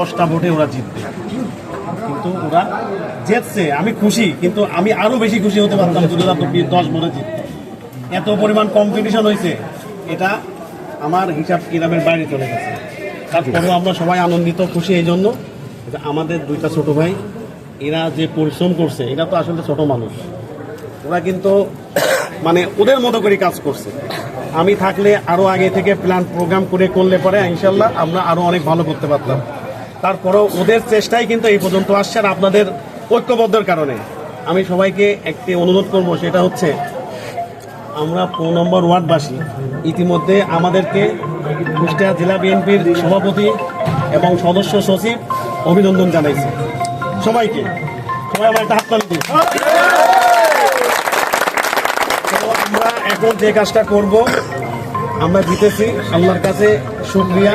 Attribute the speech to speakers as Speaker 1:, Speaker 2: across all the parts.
Speaker 1: দশটা ভোটে ওরা জিতবে। কিন্তু ওরা জিতছে। আমি খুশি, কিন্তু আমি আরও বেশি খুশি হতে পারতাম যদি ওরা দশ ভোটে জিতত। এত পরিমাণ কম্পিটিশন হয়েছে, এটা আমার হিসাব কিরামের বাইরে চলে গেছে। তারপরেও আমরা সবাই আনন্দিত, খুশি এই জন্য আমাদের দুইটা ছোট ভাই, এরা যে পরিশ্রম করছে, এরা তো আসলে ছোট মানুষ। ওরা কিন্তু মানে ওদের মতো করে কাজ করছে। আমি থাকলে আরও আগে থেকে প্ল্যান প্রোগ্রাম করে করলে পরে ইনশাল্লাহ আমরা আরও অনেক ভালো করতে পারতাম। তারপরেও ওদের চেষ্টাই কিন্তু এই পর্যন্ত আসছে আর আপনাদের ঐক্যবদ্ধের কারণে। আমি সবাইকে একটি অনুরোধ করব, সেটা হচ্ছে আমরা পনেরো নম্বর ওয়ার্ডবাসী। ইতিমধ্যে আমাদেরকে কুষ্টিয়া জেলা বিএনপির সভাপতি এবং সদস্য সচিব অভিনন্দন জানাইছে। সবাইকে সবাই আমার একটা হাততালি তো আমরা এখন যে কাজটা করব, আমরা জিতেছি, আল্লাহর কাছে শুক্রিয়া।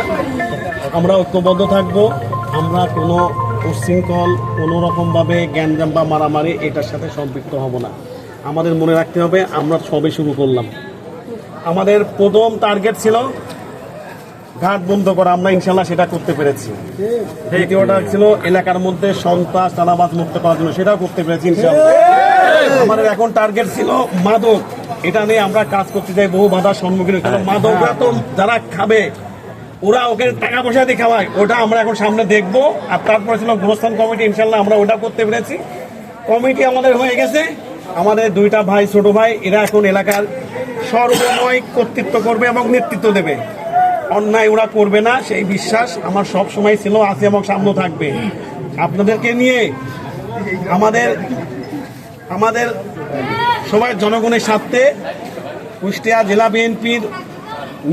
Speaker 1: আমরা ঐক্যবদ্ধ থাকব। আমরা কোনো উচ্ছৃঙ্খল কোনো রকমভাবে জ্ঞানজাম বা মারামারি এটার সাথে সম্পৃক্ত হব না। আমাদের মনে রাখতে হবে আমরা সবে শুরু করলাম। আমাদের প্রথম টার্গেট ছিল ঘাট বন্ধ করা আমরা ইনশাল্লাহ সেটা করতে পেরেছি। দ্বিতীয়টা ছিল এলাকার মধ্যে সন্ত্রাস চাঁদাবাজ মুক্ত করার জন্য সেটাও করতে পেরেছি ইনশাল্লাহ। আমাদের এখন টার্গেট ছিল মাদক। এটা নিয়ে আমরা কাজ করতে চাই বহু বাধার সম্মুখীন মাদকরা তো যারা খাবে ওরা ওকে টাকা পয়সা দিয়ে খাওয়ায়। ওটা আমরা এখন সামনে দেখব। আর তারপরে ছিল গোরস্থান কমিটি ইনশাল্লাহ আমরা ওটা করতে পেরেছি। কমিটি আমাদের হয়ে গেছে। আমাদের দুইটা ভাই, ছোট ভাই, এরা এখন এলাকার সর্বময় কর্তৃত্ব করবে এবং নেতৃত্ব দেবে। অন্যায় ওরা করবে না, সেই বিশ্বাস আমার সব সময় ছিল, আছে এবং সামনে থাকবে। আপনাদেরকে নিয়ে আমাদের আমাদের সবাই জনগণের স্বার্থে কুষ্টিয়া জেলা বিএনপির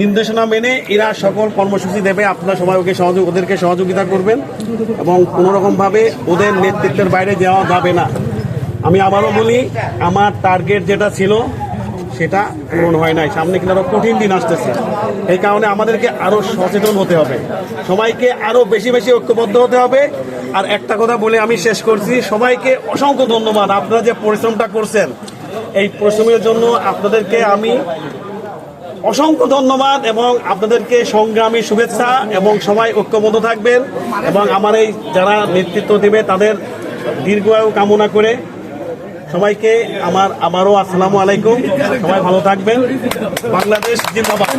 Speaker 1: নির্দেশনা মেনে এরা সকল কর্মসূচি দেবে। আপনারা সবাই ওকে সহযোগ ওদেরকে সহযোগিতা করবেন এবং কোনো রকমভাবে ওদের নেতৃত্বের বাইরে যাওয়া যাবে না। আমি আবারও বলি, আমার টার্গেট যেটা ছিল, সেটা পূরণ হয় নাই। সামনে কিন্তু আরও কঠিন দিন আসতেছে। এই কারণে আমাদেরকে আরও সচেতন হতে হবে। সবাইকে আরও বেশি বেশি ঐক্যবদ্ধ হতে হবে। আর একটা কথা বলে আমি শেষ করছি, সবাইকে অসংখ্য ধন্যবাদ। আপনারা যে পরিশ্রমটা করছেন, এই পরিশ্রমের জন্য আপনাদেরকে আমি অসংখ্য ধন্যবাদ এবং আপনাদেরকে সংগ্রামী শুভেচ্ছা এবং সবাই ঐক্যবদ্ধ থাকবেন এবং আমার এই যারা নেতৃত্ব দেবে তাদের দীর্ঘায়ু কামনা করে সবাইকে আমার আমারও আসসালামু আলাইকুম। সবাই ভালো থাকবেন। বাংলাদেশ জিন্দাবাদ।